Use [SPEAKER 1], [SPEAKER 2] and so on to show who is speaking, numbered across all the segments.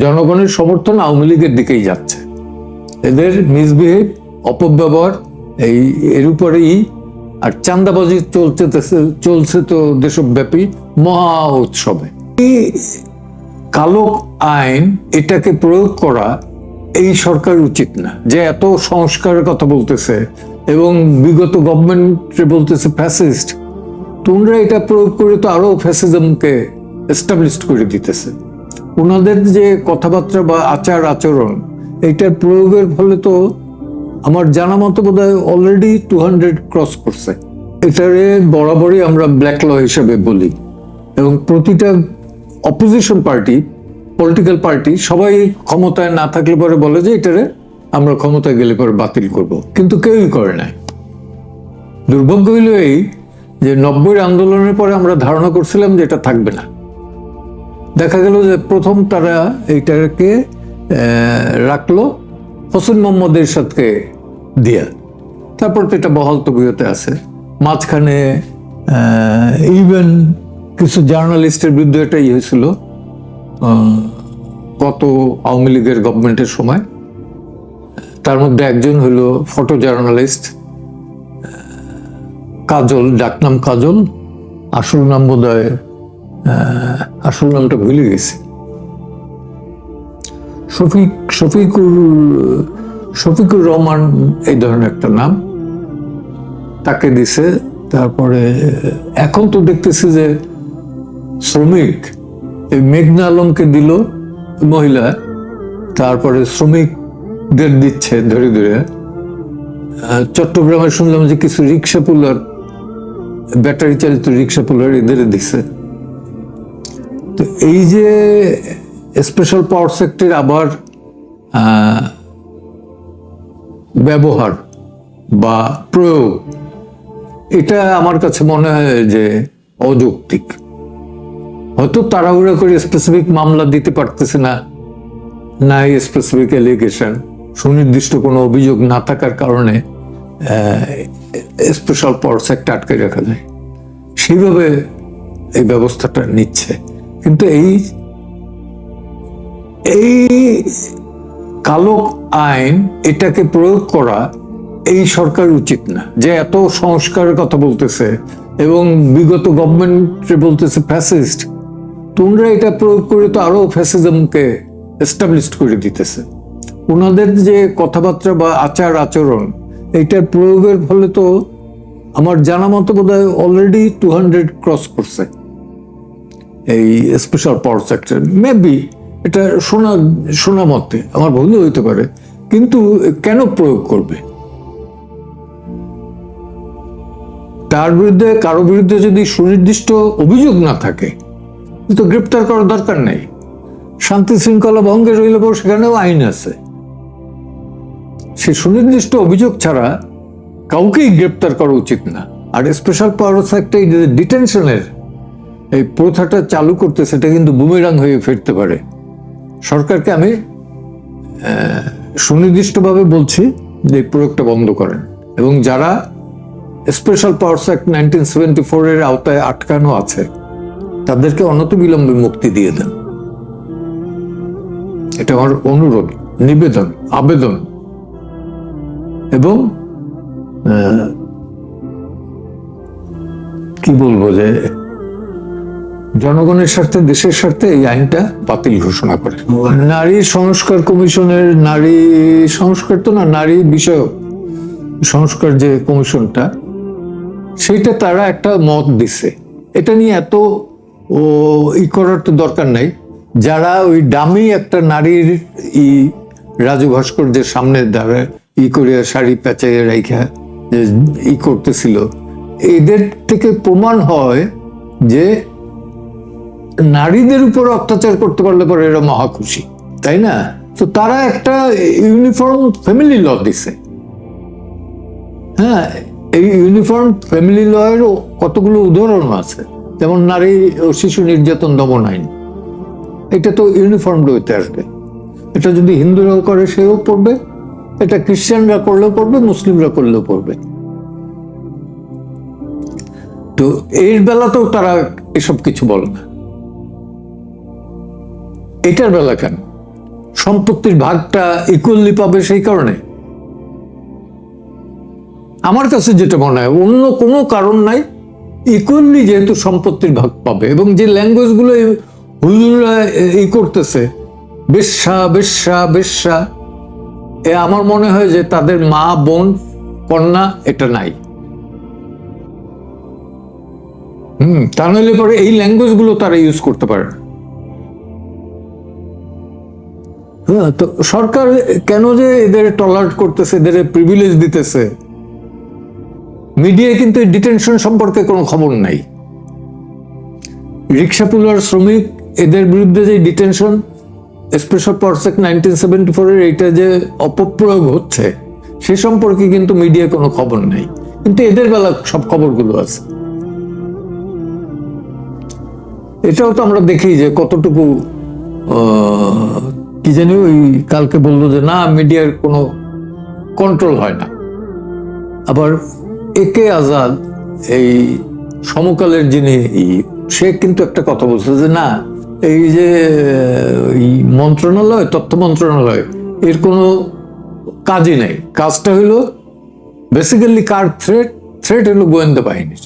[SPEAKER 1] জনগণের সমর্থন আওয়ামী লীগের দিকেই যাচ্ছে। এদের মিসবিহেভ অপব্যবহার, এই এর উপরেই আর চান্দাবাজি চলতে চলছে তো দেশব্যাপী মহা উৎসবে। কালো আইন এটাকে প্রয়োগ করা এই সরকার উচিত না। যে এত সংস্কারের কথা বলতেছে এবং বিগত গভর্নমেন্ট বলতেছে ফ্যাসিস্ট, তোমরা এটা প্রয়োগ করে তো আরও ফ্যাসিজমকে এস্টাবলিশ করে দিতেছে। ওনাদের যে কথাবার্তা বা আচার আচরণ, এইটার প্রয়োগের ফলে তো আমার জানা মতো বোধ হয় অলরেডি টু হান্ড্রেড ক্রস করছে। এটারে বরাবরই আমরা ব্ল্যাক ল হিসেবে বলি। এবং প্রতিটা অপোজিশন পার্টি পলিটিক্যাল পার্টি সবাই ক্ষমতায় না থাকলে পরে বলে যে এটারে আমরা ক্ষমতায় গেলে পরে বাতিল করব। কিন্তু কেউই করে নাই। দুর্ভাগ্য হইল এই যে নব্বই আন্দোলনের পরে আমরা ধারণা করছিলাম যে এটা থাকবে না। দেখা গেল যে প্রথম তারা এইটাকে রাখল হোসেন মোহাম্মদের সাথে দিয়া। তারপর তো এটা বহাল তবিয়তে আছে। মাঝখানে ইভেন কিছু জার্নালিস্টের বিরুদ্ধে এটাই হয়েছিল আহ, গত আওয়ামী লীগের গভর্নমেন্টের সময়। তার মধ্যে একজন হলো ফটো জার্নালিস্ট কাজল ডাকনাম কাজল। আসল নাম বোধ হয় আসল নামটা ভুলে গেছি। শফিক, শফিকুর শফিকুর রহমান এই ধরনের একটা নাম। তাকে দিছে, তারপরে এখন তো দেখতেছি যে শ্রমিক, এই মেঘনা আলমকে দিল মহিলা, তারপরে শ্রমিকদের দিচ্ছে ধরে ধরে। চট্টগ্রামে শুনলাম যে কিছু রিক্সা পুলার ব্যাটারি চালিত রিক্সা পুলার এদের দিছে। তো এই যে স্পেশাল পাওয়ার সেক্টর আবার ব্যবহার বা প্রয়োগ, এটা আমার কাছে মনে হয় যে অযৌক্তিক। হয়তো তাড়াহুড়া করে স্পেসিফিক মামলা দিতে পারতেছে না নাই স্পেসিফিক এলিগেশন সুনির্দিষ্ট কোনো অভিযোগ না থাকার কারণে স্পেশাল পাওয়ার সেক্টর আটকে রাখা যায়। সেইভাবে এই ব্যবস্থাটা নিচ্ছে। কিন্তু এই এই কালো আইন এটাকে প্রয়োগ করা এই সরকার উচিত না। যে এত সংস্কারের কথা বলতেছে এবং বিগত গভর্নমেন্ট বলতেছে ফ্যাসিস্ট তোমরা এটা প্রয়োগ করে তো আরও ফ্যাসিজমকে এস্টাবলিশ করে দিতেছে। ওনাদের যে কথাবার্তা বা আচার আচরণ, এইটার প্রয়োগের ফলে তো আমার জানা মতো বোধ হয় অলরেডি টু হান্ড্রেড ক্রস করছে। এই স্পেশাল পাওয়ার সেক্টর মেবি এটা শোনা শোনা মতে, আমার ভুলও হইতে পারে, কিন্তু কেন প্রয়োগ করবে? তার বিরুদ্ধে, কারও বিরুদ্ধে যদি সুনির্দিষ্ট অভিযোগ না থাকে তো গ্রেপ্তার করার দরকার নেই। শান্তি শৃঙ্খলা ভঙ্গের হইলে পর সেখানেও আইন আছে। সে সুনির্দিষ্ট অভিযোগ ছাড়া কাউকেই গ্রেপ্তার করা উচিত না। আর স্পেশাল পাওয়ার একটা ডিটেনশনের এই প্রথাটা চালু করতে সেটা কিন্তু বুমেরাং হয়ে ফিরতে পারে। সরকারকে আমি সুনির্দিষ্টভাবে বলছি যে এই প্রয়োগটা বন্ধ করেন। এবং যারা Special Powers Act nineteen seventy ফোরের আওতায় আটকানো আছে, তাদেরকে অনতিবিলম্বে মুক্তি দিয়ে দেন। এটা আমার অনুরোধ, নিবেদন, আবেদন। এবং কি বলব যে জনগণের স্বার্থে, দেশের স্বার্থে এই আইনটা বাতিল ঘোষণা করে। নারী সংস্কার কমিশনের নারী সংস্কার তো না, নারী বিষয়ক সংস্কার যে কমিশনটা, সেইটা তারা একটা মত দিছে। এটা নিয়ে এত, ও, ই করার তো দরকার নাই। যারা ওই ডামি একটা নারীর ই রাজু ভাস্কর্যের সামনে দাঁড়ায় ই করিয়া শাড়ি পেঁচাইয়ে রাইখা ই করতেছিল, এদের থেকে প্রমাণ হয় যে নারীদের উপর অত্যাচার করতে পারলে পরে এরা মহা খুশি, তাই না? তো তারা একটা ইউনিফর্ম ফ্যামিলি ল দিছে। হ্যাঁ এই ইউনিফর্ম ফ্যামিলি লয়ের কতগুলো উদাহরণ আছে। যেমন নারী ও শিশু নির্যাতন দমন আইন। এটা তো ইউনিফর্ম লইতে আসবে। এটা যদি হিন্দুরাও করে, সেও পড়বে। এটা খ্রিস্টানরা করলেও পড়বে, মুসলিমরা করলেও পড়বে। তো এর বেলাতেও তারা এসব কিছু বলে না। এটার বেলা কেন? সম্পত্তির ভাগটা ইকুয়ালি পাবে সেই কারণে? আমার কাছে যেটা মনে হয়, অন্য কোনো কারণ নাই ইকুয়ালি যেহেতু সম্পত্তির ভাগ পাবে এবং যে ল্যাঙ্গুয়েজগুলো হুজুরা ই করতেছে, বেশ্যা বেশ্যা বেশ্যা, এ আমার মনে হয় যে তাদের মা, বোন, কন্যা এটা নাই। হুম, তা নাহলে পরে এই ল্যাঙ্গুয়েজগুলো তারা ইউজ করতে পারে না। তো সরকার কেন যে এদের টলারেট করতেছে, এদের প্রিভিলেজ দিতেছে? মিডিয়ায় কিন্তু ডিটেনশন সম্পর্কে কোনো খবর নাই। রিক্সা পুলার শ্রমিক, এদের বিরুদ্ধে যে detention Special powers act nineteen seventy ফোরের এইটা যে অপপ্রয়োগ হচ্ছে, সে সম্পর্কে কিন্তু মিডিয়ায় কোনো খবর নাই। কিন্তু এদের বেলা সব খবরগুলো আছে। এটাও তো আমরা দেখি যে কতটুকু কি জানি ওই কালকে বলল যে, না, মিডিয়ার কোনো কন্ট্রোল হয় না। আবার একে আজাদ, এই সমকালের যিনি, সে কিন্তু একটা কথা বলছে যে, না, এই যে মন্ত্রণালয়, তথ্য মন্ত্রণালয়, এর কোনো কাজই নেই। কাজটা হলো বেসিক্যালি কার থ্রেট থ্রেট হলো গোয়েন্দা বাহিনীর,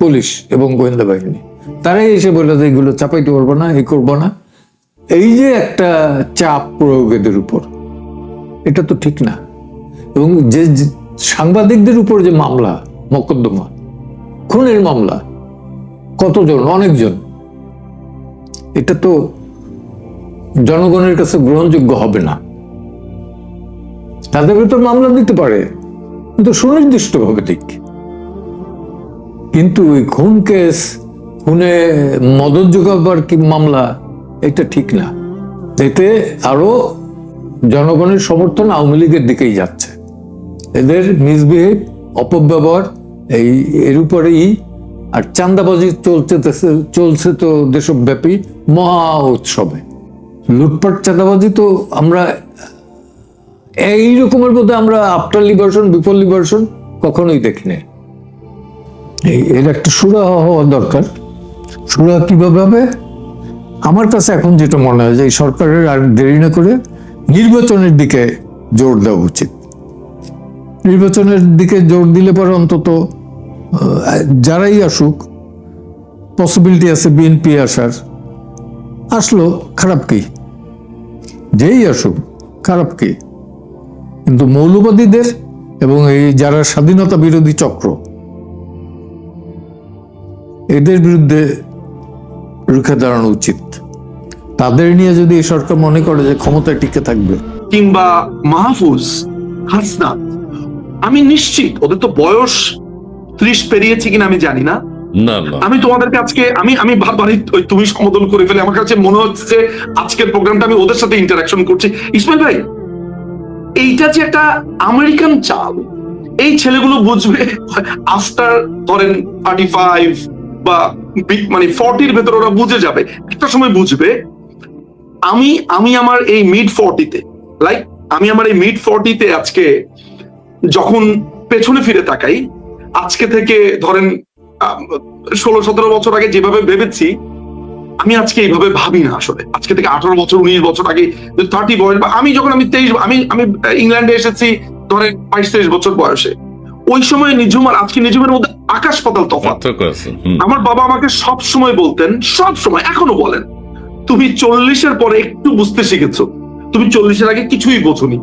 [SPEAKER 1] পুলিশ এবং গোয়েন্দা বাহিনী। তারাই এসে বলে যে, এগুলো চাপাইতে পারব না এই করব না। এই যে একটা চাপ প্রয়োগ এদের উপর, এটা তো ঠিক না। এবং যে সাংবাদিকদের উপর যে মামলা, মকদ্দমা, খুনের মামলা, কতজন, অনেকজন, এটা তো জনগণের কাছে গ্রহণযোগ্য হবে না। তাদের ভিতর মামলা দিতে পারে, কিন্তু সুনির্দিষ্ট ভাবে ঠিক। কিন্তু ওই খুন কেস, খুনে মদত যোগাবার কি মামলা এটা ঠিক না। এতে আরও জনগণের সমর্থন আওয়ামী লীগের দিকেই যাচ্ছে। এদের মিসবিহেভ অপব্যবহার, এই এর উপরেই আর চান্দাবাজি চলতে চলছে তো দেশব্যাপী মহা উৎসবে। লুটপাট, চাঁদাবাজি তো আমরা, এই রকমের মধ্যে আমরা আফটার লিবারেশন বিফোর লিবারেশন কখনোই দেখিনি। এর একটা সুরা হওয়া দরকার। সুরা কীভাবে হবে? আমার কাছে এখন যেটা মনে হয় যে সরকারের আর দেরি না করে নির্বাচনের দিকে জোর দেওয়া উচিত। নির্বাচনের দিকে জোর দিলে পরে অন্তত যারাই আসুক পসিবিলিটি আছে বিএনপি আসার। আসলো, খারাপ কি? যেই আসুক, খারাপ কি? কিন্তু মৌলবাদীদের এবং এই যারা স্বাধীনতা বিরোধী চক্র, এদের বিরুদ্ধে রুখে দাঁড়ানো উচিত। তাদের নিয়ে যদি এই সরকার মনে করে যে ক্ষমতায় টিকে থাকবে।
[SPEAKER 2] কিংবা মাহফুজ হাসনাত আমি নিশ্চিত ওদের তো বয়স ত্রিশ পেরিয়েছে কিনা আমি জানি না। আমি তোমাদেরকে আজকে আমি আমি ভাববারই ওই তুমি সম্বোধন করে ফেলে আমার কাছে মনে হচ্ছে যে আজকের প্রোগ্রামটা আমি ওদের সাথে ইন্টারাকশন করছি। ইসমাইল ভাই এইটা যে একটা আমেরিকান চাল এই ছেলেগুলো বুঝবে আফটার ধরেন থার্টি ফাইভ বা মানে ফর্টির ভেতর ওরা বুঝে যাবে। একটা সময় বুঝবে, আমি আমি আমার এই মিড ফর্টিতে লাইক আমি আমার এই মিড ফর্টিতে আজকে যখন পেছনে ফিরে তাকাই, আজকে থেকে ধরেন ষোলো, সতেরো বছর আগে যেভাবে ভেবেছি, আমি আজকে এইভাবে ভাবি না আসলে। আজকে থেকে আঠারো বছর, উনিশ বছর আগে থার্টি বয়স, বা আমি যখন আমি তেইশ, আমি আমি ইংল্যান্ডে এসেছি ধরেন বাইশ, তেইশ বছর বয়সে ওই সময় নিঝুম আর আজকে নিঝুমের মধ্যে আকাশ পাতাল তফাৎ।
[SPEAKER 3] হুম।
[SPEAKER 2] আমার বাবা আমাকে সব সময় বলতেন সব সময় এখনও বলেন তুমি চল্লিশের পরে একটু বুঝতে শিখেছো। তুমি চল্লিশের আগে কিছুই বোঝনি।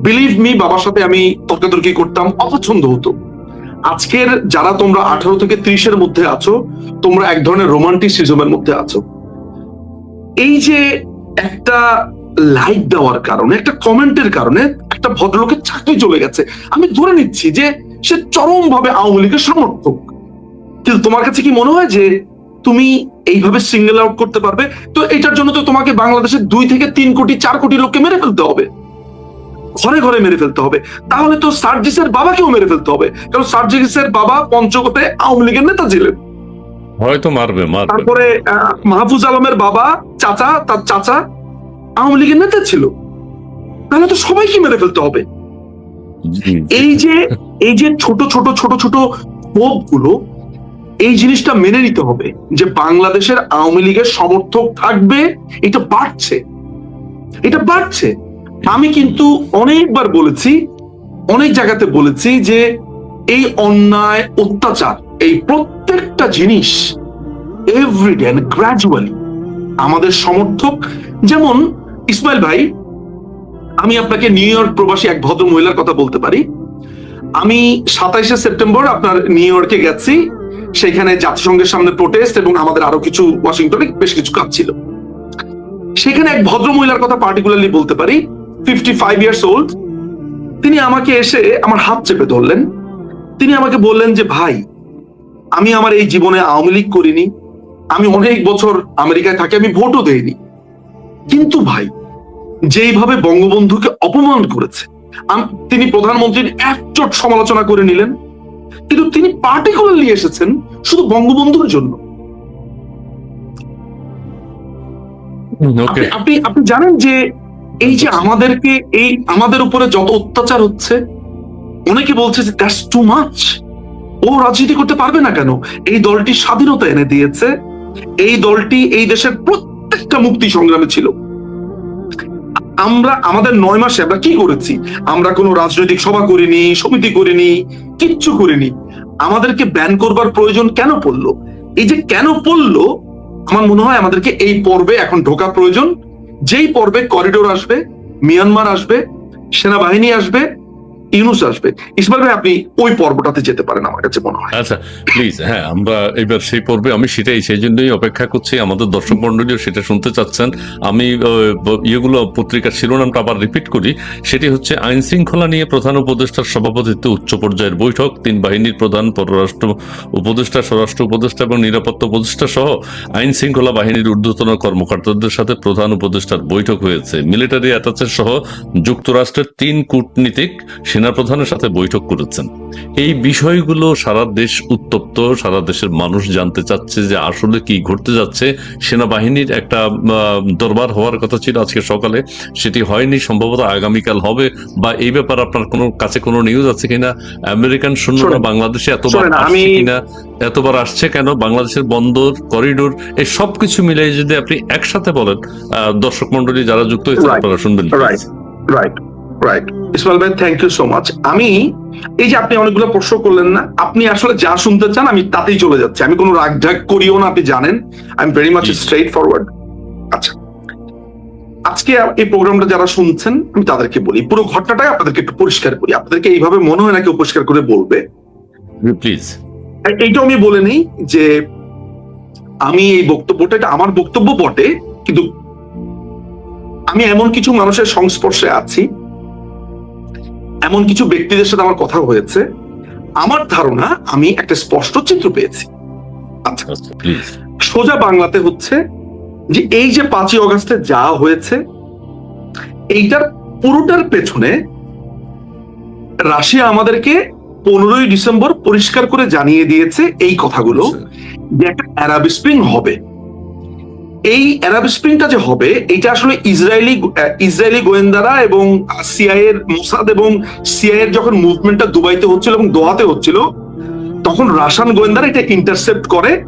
[SPEAKER 2] বিলিভ মি বাবার সাথে আমি তর্কাতর্কি করতাম অপছন্দ হতো। আজকের যারা তোমরা আঠারো থেকে ত্রিশের মধ্যে আছো তোমরা এক ধরনের রোমান্টিসিজমের মধ্যে আছো। এই যে একটা লাইক দেওয়ার কারণে একটা কমেন্টের কারণে একটা ভদ্রলোকের চাকরি চলে গেছে। আমি ধরে নিচ্ছি যে সে চরম ভাবে আওয়ামী লীগের সমর্থক। কিন্তু তোমার কাছে কি মনে হয় যে তুমি এইভাবে সিঙ্গেল আউট করতে পারবে? তো এটার জন্য তো তোমাকে বাংলাদেশের দুই থেকে তিন কোটি চার কোটি লোককে মেরে ফেলতে হবে। ঘরে ঘরে মেরে ফেলতে হবে। তাহলে তো সার্জিসের বাবাকেও মেরে ফেলতে হবে। কারণ সার্জিসের বাবা পঞ্চগতে আওয়ামী লীগের নেতা ছিলেন।
[SPEAKER 3] হয়তো মারবে
[SPEAKER 2] তারপরে মাহফুজ আলমের বাবা চাচা তার চাচা আওয়ামী লীগের নেতা ছিল। তাহলে তো সবাইকে মেরে ফেলতে হবে। এই যে এই যে ছোট ছোট ছোট ছোট ক্ষোভগুলো এই জিনিসটা মেনে নিতে হবে যে বাংলাদেশের আওয়ামী লীগের সমর্থক থাকবে এটা বাড়ছে। এটা বাড়ছে। আমি কিন্তু অনেকবার বলেছি অনেক জায়গাতে বলেছি যে এই অন্যায় অত্যাচার এই প্রত্যেকটা জিনিস এভরিডে গ্রাজুয়ালি আমাদের সমর্থক যেমন ইসমাইল ভাই, আমি আপনাকে নিউ ইয়র্ক প্রবাসী এক ভদ্র মহিলার কথা বলতে পারি। আমি সাতাইশে সেপ্টেম্বর আপনার নিউ ইয়র্কে গেছি। সেখানে জাতিসংঘের সামনে প্রোটেস্ট এবং আমাদের আরও কিছু ওয়াশিংটনে বেশ কিছু কাজ ছিল। সেখানে এক ভদ্র মহিলার কথা পার্টিকুলারলি বলতে পারি। ফিফটি ফাইভ ইয়ার্স ওল্ড তিনি আমাকে এসে আমার হাত চেপে ধরলেন। তিনি আমাকে বললেন যে, ভাই, আমি আমার এই জীবনে আওয়ামী লীগ করিনি। আমি অনেক বছর আমেরিকায় থাকি, আমি ভোটও দেইনি। কিন্তু ভাই যেইভাবে বঙ্গবন্ধুকে অপমান করেছে তিনি প্রধানমন্ত্রীর একচোট সমালোচনা করে নিলেন কিন্তু তিনি পার্টিকুলারলি এসেছেন শুধু বঙ্গবন্ধুর জন্য। আপনি আপনি জানেন যে এই যে আমাদেরকে এই আমাদের উপরে যত অত্যাচার হচ্ছে অনেকে বলছে যে দ্যাটস টু মাচ ও রাজনীতি করতে পারবে না কেন? এই দলটি স্বাধীনতা এনে দিয়েছে। এই দলটি এই দেশের প্রত্যেকটা মুক্তি সংগ্রামে ছিল। আমরা, আমাদের নয় মাসে আমরা কি করেছি? আমরা কোনো রাজনৈতিক সভা করিনি, সমিতি করিনি, কিচ্ছু করিনি। আমাদেরকে ব্যান করবার প্রয়োজন কেন পড়ল? এই যে কেন পড়ল, আমার মনে হয় আমাদেরকে এই পর্বে এখন ঢোকা প্রয়োজন। যেই পর্বে করিডোর আসবে মিয়ানমার আসবে, সেনাবাহিনী আসবে ইউনুস আসবে। ইসমাইল ভাই, আপনি ওই পর্বটাতে যেতে পারেন আমার কাছে মনে হয়।
[SPEAKER 3] আচ্ছা প্লিজ হ্যাঁ আমরা এবার সেই পর্বে, আমি সেটাই, সেই জন্যই অপেক্ষা করছি। আমাদের দর্শক মন্ডলীও সেটা শুনতে চাচ্ছেন। আমি ইয়েগুলো, পত্রিকার শিরোনামটা আবার রিপিট করি। সেটি হচ্ছে, আইন শৃঙ্খলা নিয়ে প্রধান উপদেষ্টার সভাপতিত্বে উচ্চ পর্যায়ের বৈঠক, তিন বাহিনীর প্রধান, পররাষ্ট্র উপদেষ্টা, স্বরাষ্ট্র উপদেষ্টা এবং নিরাপত্তা উপদেষ্টা সহ আইন শৃঙ্খলা বাহিনীর ঊর্ধ্বতন কর্মকর্তাদের সাথে প্রধান উপদেষ্টার বৈঠক হয়েছে। মিলিটারি অ্যাটাচের সহ যুক্তরাষ্ট্রের তিন কূটনীতিক সেনাপ্রধানের সাথে বৈঠক করেছেন। এই বিষয়গুলো সারা দেশ উত্তপ্ত সারা দেশের মানুষ জানতে চাচ্ছে যে আসলে কি ঘটতে যাচ্ছে। সেনাবাহিনীর একটা দরবার হওয়ার কথা ছিল আজকে সকালে। সেটি হয়নি সম্ভবত আগামীকাল হবে। বা এই ব্যাপারে আপনার কোনো কাছে কোনো নিউজ আছে কিনা? আমেরিকান সৈন্যরা বাংলাদেশে এতবার আসছে কিনা? এতবার আসছে কেন? বাংলাদেশের বন্দর করিডোর এই সবকিছু মিলে যদি আপনি একসাথে বলেন আহ, দর্শক মন্ডলী যারা যুক্ত হয়েছে আপনারা শুনবেন।
[SPEAKER 2] রাইট রাইট রাইট ইসমাইল ভাই থ্যাংক ইউ সো মাচ আমি এই যে আপনি অনেকগুলো প্রশ্ন করলেন না আপনি আসলে যা শুনতে চান আমি তাতেই চলে যাচ্ছি। আমি কোনো রাগ ঢাক করিও না আপনি জানেন। I am very much. Straightforward আচ্ছা। আজকে এই প্রোগ্রামটা যারা শুনছেন আমি তাদেরকে বলি পুরো ঘটনাটাই আপনাদেরকে একটু পরিষ্কার করি। আপনাদেরকে এইভাবে মনে হয় নাকি পরিষ্কার করে বলবে।
[SPEAKER 3] প্লিজ
[SPEAKER 2] এই- এইটাও আমি বলে নেই যে আমি এই বক্তব্যটা এটা আমার বক্তব্য বটে কিন্তু আমি এমন কিছু মানুষের সংস্পর্শে আছি এমন কিছু ব্যক্তিদের সাথে আমার কথা হয়েছে। আমার ধারণা আমি একটা স্পষ্ট চিত্র পেয়েছি। আচ্ছা
[SPEAKER 3] আচ্ছা
[SPEAKER 2] সোজা বাংলাতে হচ্ছে যে এই যে পাঁচই অগস্টে যা হয়েছে এইটার পুরোটার পেছনে রাশিয়া আমাদেরকে পনেরোই ডিসেম্বর পরিষ্কার করে জানিয়ে দিয়েছে এই কথাগুলো যে একটা অ্যারাব স্প্রিং হবে। এই অ্যারাব স্প্রিংটা যে হবে এটা আসলে ইসরায়েলি ইসরায়েলি গোয়েন্দারা এবং সিআই এর মোসাদ এবং সিআই এর যখন মুভমেন্টটা দুবাইতে হচ্ছিল এবং দোহাতে হচ্ছিল, তখন রাশান গোয়েন্দারা এটা ইন্টারসেপ্ট করে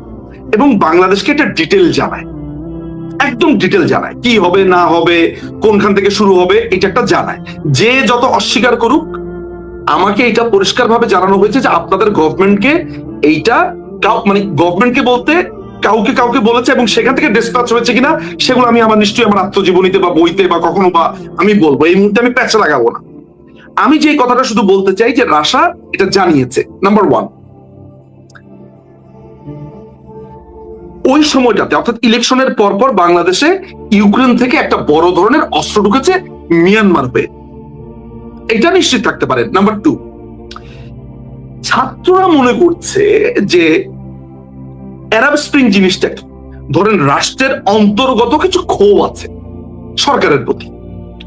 [SPEAKER 2] এবং বাংলাদেশকে এটা ডিটেল জানায়। একদম ডিটেল জানায়। কি হবে, না হবে, কোনখান থেকে শুরু হবে, এটা একটা জানায়। যে যত অস্বীকার করুক, আমাকে এটা পরিষ্কারভাবে জানানো হয়েছে যে আপনাদের গভর্নমেন্টকে এইটা মানে গভর্নমেন্টকে বলতে কাউকে কাউকে বলেছে এবং সেখান থেকে ডিসপ্যাচ হয়েছে কিনা, সেগুলো আমি আমার নিশ্চয়ই আমার আত্মজীবনীতে বা বইতে বা কখনো বা আমি বলব। এই মুহূর্তে আমি প্যাচে লাগাবো না। আমি যে কথাটা শুধু বলতে চাই যে রাশা এটা জানিয়েছে। নাম্বার ওয়ান ওই সময়টাতে, অর্থাৎ ইলেকশনের পরপর বাংলাদেশে ইউক্রেন থেকে একটা বড় ধরনের অস্ত্র ঢুকেছে মিয়ানমার হয়ে। এটা নিশ্চিত থাকতে পারে। নাম্বার টু ছাত্ররা মনে করছে যে অ্যারাব স্প্রিং জিনিসটা কি? ধরেন রাষ্ট্রের অন্তর্গত কিছু ক্ষোভ আছে, সরকারের প্রতি।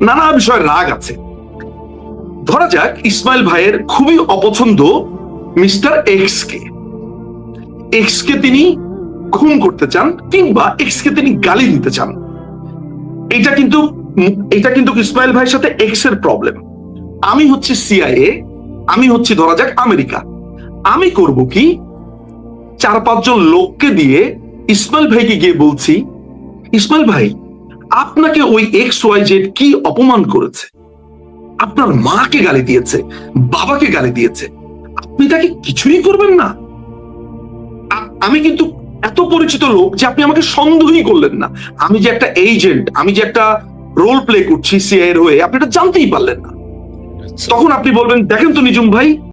[SPEAKER 2] নানা বিষয়ে রাগ আছে। ধরা যাক ইসমাইল ভাইয়ের খুবই অপছন্দ মিস্টার এক্স কে এক্স কে তিনি খুন করতে চান কিংবা এক্স কে তিনি গালি দিতে চান। এটা কিন্তু এটা কিন্তু ইসমাইল ভাইয়ের সাথে এক্সের প্রবলেম আমি হচ্ছে সিআইএ আমি হচ্ছে ধরা যাক আমেরিকা। আমি করব কি? চার পাঁচজন লোককে দিয়ে ইসমাইল ভাইকে গিয়ে বলছি ইসমাইল ভাই আপনাকে ওই এক্স ওয়াই জেড কি অপমান করেছে? আপনার মাকে গালি দিয়েছে বাবাকে গালি দিয়েছে। আপনি তাকে কিছুই করবেন না। আমি কিন্তু এত পরিচিত লোক যে আপনি আমাকে সন্দেহই করলেন না। আমি যে একটা এজেন্ট আমি যে একটা রোল প্লে করছি সিআই এর হয়ে আপনি এটা জানতেই পারলেন না। তখন আপনি বলবেন দেখেন তো নিজুম ভাই